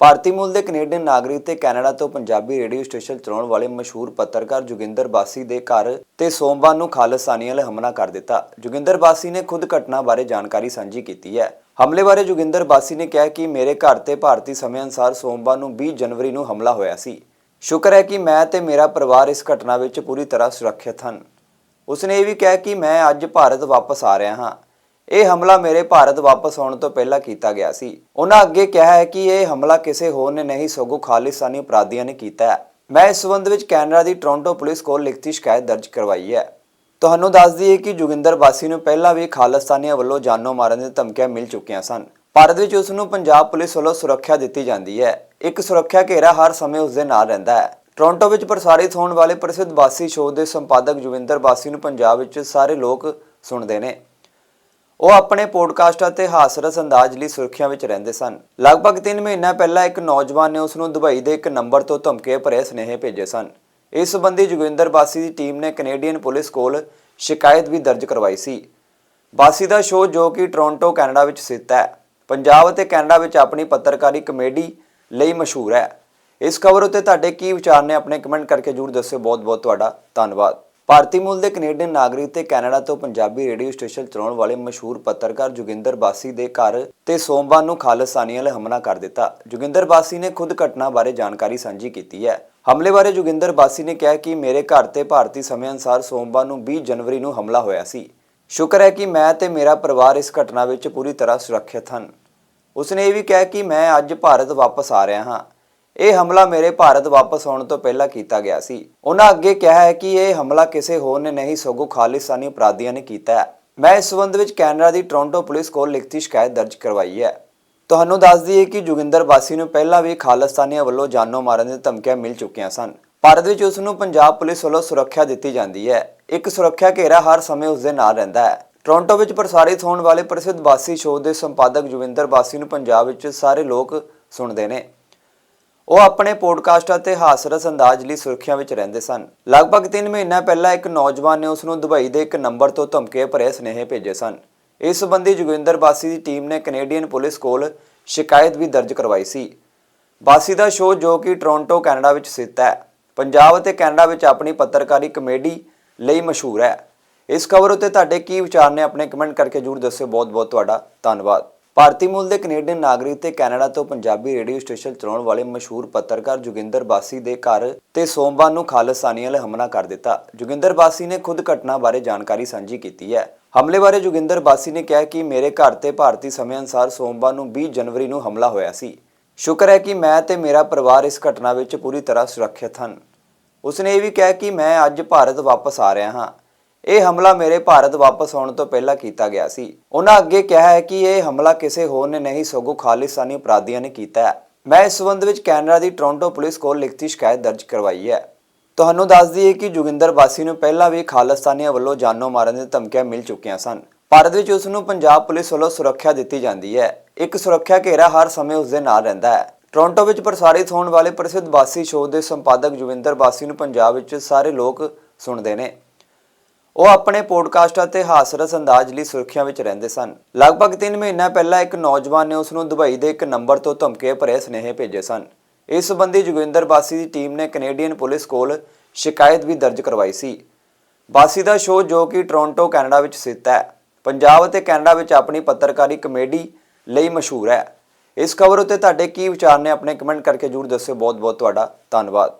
ਭਾਰਤੀ ਮੂਲ ਦੇ ਕੈਨੇਡੀਅਨ ਨਾਗਰਿਕ ਤੇ ਕੈਨੇਡਾ ਤੋਂ ਪੰਜਾਬੀ ਰੇਡੀਓ ਸਟੇਸ਼ਨ ਚਲਾਉਣ ਵਾਲੇ ਮਸ਼ਹੂਰ ਪੱਤਰਕਾਰ ਜੋਗਿੰਦਰ ਬਾਸੀ ਦੇ ਘਰ ਤੇ ਸੋਮਵਾਰ ਨੂੰ ਖਾਲਿਸਤਾਨੀਆਂ ਨੇ ਹਮਲਾ ਕਰ ਦਿੱਤਾ। ਜੋਗਿੰਦਰ ਬਾਸੀ ਨੇ ਖੁਦ ਘਟਨਾ ਬਾਰੇ ਜਾਣਕਾਰੀ ਸਾਂਝੀ ਕੀਤੀ ਹੈ। ਹਮਲੇ ਬਾਰੇ ਜੋਗਿੰਦਰ ਬਾਸੀ ਨੇ ਕਿਹਾ ਕਿ ਮੇਰੇ ਘਰ ਤੇ ਭਾਰਤੀ ਸਮੇਂ ਅਨੁਸਾਰ ਸੋਮਵਾਰ ਨੂੰ 20 ਜਨਵਰੀ ਨੂੰ ਹਮਲਾ ਹੋਇਆ ਸੀ। ਸ਼ੁਕਰ ਹੈ ਕਿ ਮੈਂ ਤੇ ਮੇਰਾ ਪਰਿਵਾਰ ਇਸ ਘਟਨਾ ਵਿੱਚ ਪੂਰੀ ਤਰ੍ਹਾਂ ਸੁਰੱਖਿਅਤ ਹਨ। ਉਸਨੇ ਇਹ ਵੀ ਕਿਹਾ ਕਿ ਮੈਂ ਅੱਜ ਭਾਰਤ ਵਾਪਸ ਆ ਰਿਹਾ ਹਾਂ। ਇਹ ਹਮਲਾ ਮੇਰੇ ਭਾਰਤ ਵਾਪਸ ਆਉਣ ਤੋਂ ਪਹਿਲਾਂ ਕੀਤਾ ਗਿਆ ਸੀ। ਉਹਨਾਂ ਅੱਗੇ ਕਿਹਾ ਹੈ ਕਿ ਇਹ ਹਮਲਾ ਕਿਸੇ ਹੋਰ ਨੇ ਨਹੀਂ, ਸਗੋਂ ਖਾਲਿਸਤਾਨੀ ਅਪਰਾਧੀਆਂ ਨੇ ਕੀਤਾ ਹੈ। ਮੈਂ ਇਸ ਸਬੰਧ ਵਿੱਚ ਕੈਨੇਡਾ ਦੀ ਟੋਰਾਂਟੋ ਪੁਲਿਸ ਕੋਲ ਲਿਖਤੀ ਸ਼ਿਕਾਇਤ ਦਰਜ ਕਰਵਾਈ ਹੈ। ਤੁਹਾਨੂੰ ਦੱਸ ਦਈਏ ਕਿ ਜੋਗਿੰਦਰ ਬਾਸੀ ਨੂੰ ਪਹਿਲਾਂ ਵੀ ਖਾਲਿਸਤਾਨੀਆਂ ਵੱਲੋਂ ਜਾਨੋਂ ਮਾਰਨ ਦੀਆਂ ਧਮਕੀਆਂ ਮਿਲ ਚੁੱਕੀਆਂ ਸਨ। ਭਾਰਤ ਵਿੱਚ ਉਸ ਨੂੰ ਪੰਜਾਬ ਪੁਲਿਸ ਵੱਲੋਂ ਸੁਰੱਖਿਆ ਦਿੱਤੀ ਜਾਂਦੀ ਹੈ। ਇੱਕ ਸੁਰੱਖਿਆ ਘੇਰਾ ਹਰ ਸਮੇਂ ਉਸ ਦੇ ਨਾਲ ਰਹਿੰਦਾ ਹੈ। ਟੋਰਾਂਟੋ ਵਿੱਚ ਪ੍ਰਸਾਰਿਤ ਹੋਣ ਵਾਲੇ ਪ੍ਰਸਿੱਧ ਬਾਸੀ ਸ਼ੋਅ ਦੇ ਸੰਪਾਦਕ ਜੋਗਿੰਦਰ ਬਾਸੀ ਨੂੰ ਪੰਜਾਬ ਵਿੱਚ ਸਾਰੇ ਲੋਕ ਸੁਣਦੇ ਨੇ। ਉਹ ਆਪਣੇ ਪੋਡਕਾਸਟ ਅਤੇ ਹਾਸਰਸ ਅੰਦਾਜ਼ ਲਈ ਸੁਰੱਖਿਆ ਵਿੱਚ ਰਹਿੰਦੇ ਸਨ। ਲਗਭਗ 3 ਮਹੀਨਾ ਪਹਿਲਾਂ ਇੱਕ ਨੌਜਵਾਨ ਨੇ ਉਸ ਨੂੰ ਦੁਬਈ ਦੇ ਇੱਕ ਨੰਬਰ ਤੋਂ ਧਮਕੇ ਭਰੇ ਸੁਨੇਹੇ ਭੇਜੇ ਸਨ। ਇਸ ਸੰਬੰਧੀ ਜੋਗਿੰਦਰ ਬਾਸੀ ਦੀ ਟੀਮ ਨੇ ਕੈਨੇਡੀਅਨ ਪੁਲਿਸ ਕੋਲ ਸ਼ਿਕਾਇਤ ਵੀ ਦਰਜ ਕਰਵਾਈ ਸੀ। ਬਾਸੀ ਦਾ ਸ਼ੋਅ ਜੋ ਕਿ ਟੋਰਾਂਟੋ, ਕੈਨੇਡਾ ਵਿੱਚ ਸਥਿਤ ਹੈ, ਪੰਜਾਬ ਅਤੇ ਕੈਨੇਡਾ ਵਿੱਚ ਆਪਣੀ ਪੱਤਰਕਾਰੀ ਕਮੇਡੀ ਲਈ ਮਸ਼ਹੂਰ ਹੈ। ਇਸ ਖਬਰ ਉੱਤੇ ਤੁਹਾਡੇ ਕੀ ਵਿਚਾਰ ਨੇ, ਆਪਣੇ ਕਮੈਂਟ ਕਰਕੇ ਜਰੂਰ ਦੱਸਿਓ। ਬਹੁਤ ਬਹੁਤ ਤੁਹਾਡਾ ਧੰਨਵਾਦ। ਭਾਰਤੀ ਮੂਲ ਦੇ ਕੈਨੇਡੀਅਨ ਨਾਗਰਿਕ ਤੇ ਕੈਨੇਡਾ ਤੋਂ ਪੰਜਾਬੀ ਰੇਡੀਓ ਸਟੇਸ਼ਨ ਚਲਾਉਣ ਵਾਲੇ ਮਸ਼ਹੂਰ ਪੱਤਰਕਾਰ ਜੋਗਿੰਦਰ ਬਾਸੀ ਦੇ ਘਰ ਤੇ ਸੋਮਵਾਰ ਨੂੰ ਖਾਲਿਸਤਾਨੀਆਂ ਨੇ ਹਮਲਾ ਕਰ ਦਿੱਤਾ। ਜੋਗਿੰਦਰ ਬਾਸੀ ਨੇ ਖੁਦ ਘਟਨਾ ਬਾਰੇ ਜਾਣਕਾਰੀ ਸਾਂਝੀ ਕੀਤੀ ਹੈ। ਹਮਲੇ ਬਾਰੇ ਜੋਗਿੰਦਰ ਬਾਸੀ ਨੇ ਕਿਹਾ ਕਿ ਮੇਰੇ ਘਰ ਤੇ ਭਾਰਤੀ ਸਮੇਂ ਅਨੁਸਾਰ ਸੋਮਵਾਰ ਨੂੰ 20 ਜਨਵਰੀ ਨੂੰ ਹਮਲਾ ਹੋਇਆ ਸੀ। ਸ਼ੁਕਰ ਹੈ ਕਿ ਮੈਂ ਤੇ ਮੇਰਾ ਪਰਿਵਾਰ ਇਸ ਘਟਨਾ ਵਿੱਚ ਪੂਰੀ ਤਰ੍ਹਾਂ ਸੁਰੱਖਿਅਤ ਹਨ। ਉਸਨੇ ਇਹ ਵੀ ਕਿਹਾ ਕਿ ਮੈਂ ਅੱਜ ਭਾਰਤ ਵਾਪਸ ਆ ਰਿਹਾ ਹਾਂ। ਇਹ ਹਮਲਾ ਮੇਰੇ ਭਾਰਤ ਵਾਪਸ ਆਉਣ ਤੋਂ ਪਹਿਲਾਂ ਕੀਤਾ ਗਿਆ ਸੀ। ਉਹਨਾਂ ਅੱਗੇ ਕਿਹਾ ਹੈ ਕਿ ਇਹ ਹਮਲਾ ਕਿਸੇ ਹੋਰ ਨੇ ਨਹੀਂ, ਸਗੋਂ ਖਾਲਿਸਤਾਨੀ ਅਪਰਾਧੀਆਂ ਨੇ ਕੀਤਾ ਹੈ। ਮੈਂ ਇਸ ਸਬੰਧ ਵਿੱਚ ਕੈਨੇਡਾ ਦੀ ਟੋਰਾਂਟੋ ਪੁਲਿਸ ਕੋਲ ਲਿਖਤੀ ਸ਼ਿਕਾਇਤ ਦਰਜ ਕਰਵਾਈ ਹੈ। ਤੁਹਾਨੂੰ ਦੱਸ ਦਈਏ ਕਿ ਜੋਗਿੰਦਰ ਬਾਸੀ ਨੂੰ ਪਹਿਲਾਂ ਵੀ ਖਾਲਿਸਤਾਨੀਆਂ ਵੱਲੋਂ ਜਾਨੋਂ ਮਾਰਨ ਦੀਆਂ ਧਮਕੀਆਂ ਮਿਲ ਚੁੱਕੀਆਂ ਸਨ। ਭਾਰਤ ਵਿੱਚ ਉਸ ਨੂੰ ਪੰਜਾਬ ਪੁਲਿਸ ਵੱਲੋਂ ਸੁਰੱਖਿਆ ਦਿੱਤੀ ਜਾਂਦੀ ਹੈ। ਇੱਕ ਸੁਰੱਖਿਆ ਘੇਰਾ ਹਰ ਸਮੇਂ ਉਸ ਦੇ ਨਾਲ ਰਹਿੰਦਾ ਹੈ। ਟੋਰਾਂਟੋ ਵਿੱਚ ਪ੍ਰਸਾਰਿਤ ਹੋਣ ਵਾਲੇ ਪ੍ਰਸਿੱਧ ਬਾਸੀ ਸ਼ੋਅ ਦੇ ਸੰਪਾਦਕ ਜੋਗਿੰਦਰ ਬਾਸੀ ਨੂੰ ਪੰਜਾਬ ਵਿੱਚ ਸਾਰੇ ਲੋਕ ਸੁਣਦੇ ਨੇ। ਉਹ ਆਪਣੇ ਪੋਡਕਾਸਟ ਅਤੇ ਹਾਸਰਸ ਅੰਦਾਜ਼ ਲਈ ਸੁਰੱਖਿਆ ਵਿੱਚ ਰਹਿੰਦੇ ਸਨ। ਲਗਭਗ 3 ਮਹੀਨਾ ਪਹਿਲਾਂ ਇੱਕ ਨੌਜਵਾਨ ਨੇ ਉਸ ਨੂੰ ਦੁਬਈ ਦੇ ਇੱਕ ਨੰਬਰ ਤੋਂ ਧਮਕੇ ਭਰੇ ਸੁਨੇਹੇ ਭੇਜੇ ਸਨ। ਇਸ ਸੰਬੰਧੀ ਜੋਗਿੰਦਰ ਬਾਸੀ ਦੀ ਟੀਮ ਨੇ ਕੈਨੇਡੀਅਨ ਪੁਲਿਸ ਕੋਲ ਸ਼ਿਕਾਇਤ ਵੀ ਦਰਜ ਕਰਵਾਈ ਸੀ। ਬਾਸੀ ਦਾ ਸ਼ੋਅ ਜੋ ਕਿ ਟੋਰਾਂਟੋ, ਕੈਨੇਡਾ ਵਿੱਚ ਸਥਿਤ ਹੈ, ਪੰਜਾਬ ਅਤੇ ਕੈਨੇਡਾ ਵਿੱਚ ਆਪਣੀ ਪੱਤਰਕਾਰੀ ਕਮੇਡੀ ਲਈ ਮਸ਼ਹੂਰ ਹੈ। ਇਸ ਖਬਰ ਉੱਤੇ ਤੁਹਾਡੇ ਕੀ ਵਿਚਾਰ ਨੇ, ਆਪਣੇ ਕਮੈਂਟ ਕਰਕੇ ਜਰੂਰ ਦੱਸਿਓ। ਬਹੁਤ ਬਹੁਤ ਤੁਹਾਡਾ ਧੰਨਵਾਦ। ਭਾਰਤੀ ਮੂਲ ਦੇ ਕੈਨੇਡੀਅਨ ਨਾਗਰਿਕ ਤੇ ਕੈਨੇਡਾ ਤੋਂ ਪੰਜਾਬੀ ਰੇਡੀਓ ਸਟੇਸ਼ਨ ਚਲਾਉਣ ਵਾਲੇ ਮਸ਼ਹੂਰ ਪੱਤਰਕਾਰ ਜੋਗਿੰਦਰ ਬਾਸੀ ਦੇ ਘਰ ਤੇ ਸੋਮਵਾਰ ਨੂੰ ਖਾਲਿਸਤਾਨੀਆਂ ਨੇ ਹਮਲਾ ਕਰ ਦਿੱਤਾ। ਜੋਗਿੰਦਰ ਬਾਸੀ ਨੇ ਖੁਦ ਘਟਨਾ ਬਾਰੇ ਜਾਣਕਾਰੀ ਸਾਂਝੀ ਕੀਤੀ ਹੈ। ਹਮਲੇ ਬਾਰੇ ਜੋਗਿੰਦਰ ਬਾਸੀ ਨੇ ਕਿਹਾ ਕਿ ਮੇਰੇ ਘਰ ਤੇ ਭਾਰਤੀ ਸਮੇਂ ਅਨੁਸਾਰ ਸੋਮਵਾਰ ਨੂੰ 20 ਜਨਵਰੀ ਨੂੰ ਹਮਲਾ ਹੋਇਆ ਸੀ। ਸ਼ੁਕਰ ਹੈ ਕਿ ਮੈਂ ਤੇ ਮੇਰਾ ਪਰਿਵਾਰ ਇਸ ਘਟਨਾ ਵਿੱਚ ਪੂਰੀ ਤਰ੍ਹਾਂ ਸੁਰੱਖਿਅਤ ਹਨ। ਉਸਨੇ ਇਹ ਵੀ ਕਿਹਾ ਕਿ ਮੈਂ ਅੱਜ ਭਾਰਤ ਵਾਪਸ ਆ ਰਿਹਾ ਹਾਂ। ਇਹ ਹਮਲਾ ਮੇਰੇ ਭਾਰਤ ਵਾਪਸ ਆਉਣ ਤੋਂ ਪਹਿਲਾਂ ਕੀਤਾ ਗਿਆ ਸੀ। ਉਹਨਾਂ ਅੱਗੇ ਕਿਹਾ ਹੈ ਕਿ ਇਹ ਹਮਲਾ ਕਿਸੇ ਹੋਰ ਨੇ ਨਹੀਂ, ਸਗੋਂ ਖਾਲਿਸਤਾਨੀ ਅਪਰਾਧੀਆਂ ਨੇ ਕੀਤਾ ਹੈ। ਮੈਂ ਇਸ ਸਬੰਧ ਵਿੱਚ ਕੈਨੇਡਾ ਦੀ ਟੋਰਾਂਟੋ ਪੁਲਿਸ ਕੋਲ ਲਿਖਤੀ ਸ਼ਿਕਾਇਤ ਦਰਜ ਕਰਵਾਈ ਹੈ। ਤੁਹਾਨੂੰ ਦੱਸ ਦਈਏ ਕਿ ਜੋਗਿੰਦਰ ਬਾਸੀ ਨੂੰ ਪਹਿਲਾਂ ਵੀ ਖਾਲਿਸਤਾਨੀਆਂ ਵੱਲੋਂ ਜਾਨੋਂ ਮਾਰਨ ਦੀਆਂ ਧਮਕੀਆਂ ਮਿਲ ਚੁੱਕੀਆਂ ਸਨ। ਭਾਰਤ ਵਿੱਚ ਉਸ ਨੂੰ ਪੰਜਾਬ ਪੁਲਿਸ ਵੱਲੋਂ ਸੁਰੱਖਿਆ ਦਿੱਤੀ ਜਾਂਦੀ ਹੈ। ਇੱਕ ਸੁਰੱਖਿਆ ਘੇਰਾ ਹਰ ਸਮੇਂ ਉਸ ਦੇ ਨਾਲ ਰਹਿੰਦਾ ਹੈ। ਟੋਰਾਂਟੋ ਵਿੱਚ ਪ੍ਰਸਾਰਿਤ ਹੋਣ ਵਾਲੇ ਪ੍ਰਸਿੱਧ ਬਾਸੀ ਸ਼ੋਅ ਦੇ ਸੰਪਾਦਕ ਜੋਗਿੰਦਰ ਬਾਸੀ ਨੂੰ ਪੰਜਾਬ ਵਿੱਚ ਸਾਰੇ ਲੋਕ ਸੁਣਦੇ ਨੇ। ਉਹ ਆਪਣੇ ਪੋਡਕਾਸਟਾਂ ਅਤੇ ਹਾਸਰਸ ਅੰਦਾਜ਼ ਲਈ ਸੁਰੱਖਿਆ ਵਿੱਚ ਰਹਿੰਦੇ ਸਨ। ਲਗਭਗ 3 ਮਹੀਨਾ ਪਹਿਲਾਂ ਇੱਕ ਨੌਜਵਾਨ ਨੇ ਉਸ ਨੂੰ ਦੁਬਈ ਦੇ ਇੱਕ ਨੰਬਰ ਤੋਂ ਧਮਕੇ ਭਰੇ ਸੁਨੇਹੇ ਭੇਜੇ ਸਨ। ਇਸ ਸੰਬੰਧੀ ਜੋਗਿੰਦਰ ਬਾਸੀ ਦੀ ਟੀਮ ਨੇ ਕੈਨੇਡੀਅਨ ਪੁਲਿਸ ਕੋਲ ਸ਼ਿਕਾਇਤ ਵੀ ਦਰਜ ਕਰਵਾਈ ਸੀ। ਬਾਸੀ ਦਾ ਸ਼ੋਅ ਜੋ ਕਿ ਟੋਰਾਂਟੋ, ਕੈਨੇਡਾ ਵਿੱਚ ਸਥਿਤ ਹੈ, ਪੰਜਾਬ ਅਤੇ ਕੈਨੇਡਾ ਵਿੱਚ ਆਪਣੀ ਪੱਤਰਕਾਰੀ ਕਮੇਡੀ ਲਈ ਮਸ਼ਹੂਰ ਹੈ। ਇਸ ਖਬਰ ਉੱਤੇ ਤੁਹਾਡੇ ਕੀ ਵਿਚਾਰ ਨੇ, ਆਪਣੇ ਕਮੈਂਟ ਕਰਕੇ ਜਰੂਰ ਦੱਸਿਓ। ਬਹੁਤ ਬਹੁਤ ਤੁਹਾਡਾ ਧੰਨਵਾਦ।